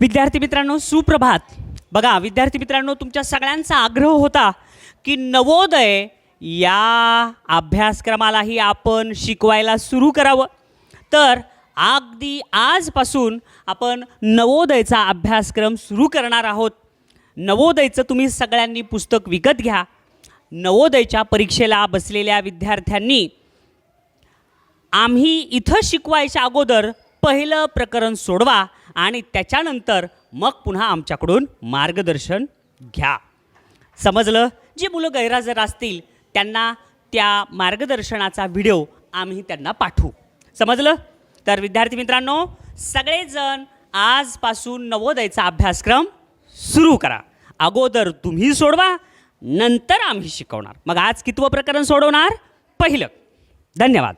विद्यार्थी मित्रांनो सुप्रभात. बघा विद्यार्थी मित्रांनो तुमच्या सगळ्यांचा आग्रह होता की नवोदय या अभ्यासक्रमालाही आपण शिकवायला सुरू करावं. तर अगदी आजपासून आपण नवोदयचा अभ्यासक्रम सुरू करणार आहोत. नवोदयचं तुम्ही सगळ्यांनी पुस्तक विकत घ्या. नवोदयच्या परीक्षेला बसलेल्या विद्यार्थ्यांनी आम्ही इथं शिकवायच्या अगोदर पहिलं प्रकरण सोडवा आणि त्याच्यानंतर मग पुन्हा आमच्याकडून मार्गदर्शन घ्या. समजलं? जी मुलं गैरहजर असतील त्यांना त्या मार्गदर्शनाचा व्हिडिओ आम्ही त्यांना पाठवू. समजलं? तर विद्यार्थी मित्रांनो सगळेजण आजपासून नवोदयचा अभ्यासक्रम सुरू करा. अगोदर तुम्ही सोडवा नंतर आम्ही शिकवणार. मग आज कितवं प्रकरण सोडवणार? पहिलं. धन्यवाद.